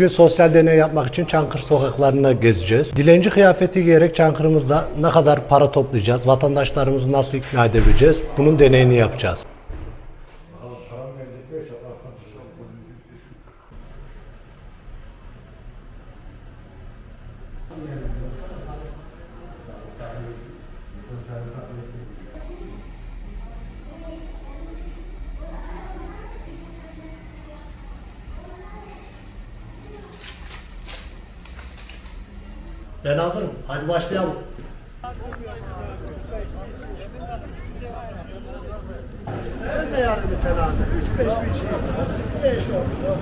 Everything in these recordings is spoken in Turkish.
Bugün sosyal deney yapmak için Çankırı sokaklarına gezeceğiz. Dilenci kıyafeti giyerek Çankırı'mızda ne kadar para toplayacağız, vatandaşlarımızı nasıl ikna edebileceğiz, bunun deneyini yapacağız. Ben hazırım. Hadi başlayalım. Sen de yardım et sen abi. 3-5 bir şey. 5 oldu.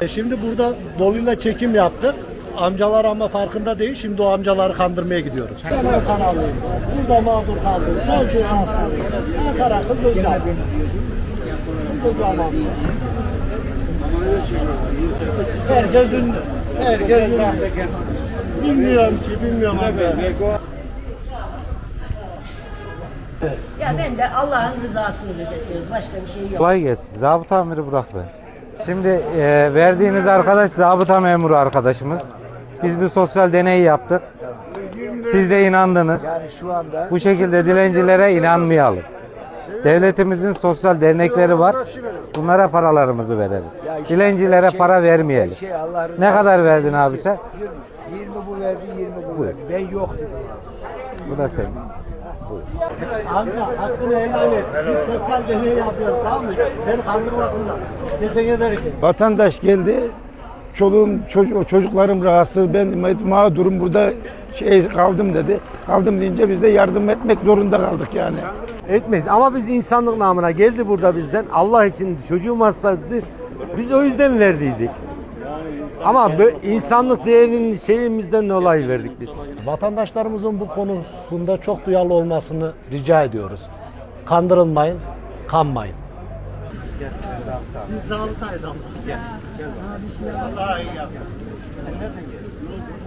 E Şimdi burada doluyla çekim yaptık. Amcalar ama farkında değil. Şimdi o amcaları kandırmaya gidiyoruz. Ben Hasan alayım. Burada mağdur kaldım. Çocuğu hastalığı. Ankara Kızılca. Kızılca Mahmut. Herkes ünlü. Herkes ünlü. Bilmiyorum ki, bilmiyorum abi. Ya ben de Allah'ın rızasını gözetiyoruz. Başka bir şey yok. Kolay gelsin. Zabıta amiri Burak ben. Şimdi e, verdiğiniz arkadaş zabıta memuru arkadaşımız. Biz bir sosyal deney yaptık. Siz de inandınız. Yani şu anda Bu şekilde dilencilere inanmayalım. Devletimizin sosyal dernekleri var. Bunlara paralarımızı verelim. Ya işte Dilencilere şey- para vermeyelim. şey Allah rızası Ne kadar için verdin dedi abi sen? 20, 20 bu verdi 20 bu Buyur. verdi. Ben yok dedim. Bu da senin. Amca hakkını helal et. Biz sosyal deney yapıyoruz tamam mı? Seni kandırmasınlar. Kesene bereket. Vatandaş geldi. Çoluğum, çocuk, çocuklarım rahatsız. Ben ma- mağdurum burada şey kaldım dedi. Kaldım deyince biz de yardım etmek zorunda kaldık yani. Etmeyiz ama biz insanlık namına geldi burada bizden. Allah için çocuğum hastaydı. Biz o yüzden verdiydik. Ama insanlık değerinin şeyimizden dolayı verdik biz. Vatandaşlarımızın bu konusunda çok duyarlı olmasını rica ediyoruz. Kandırılmayın, kanmayın. Biz zabıtayız ama. Gel. Gel. Daha iyi yap. Nereden geliyorsun?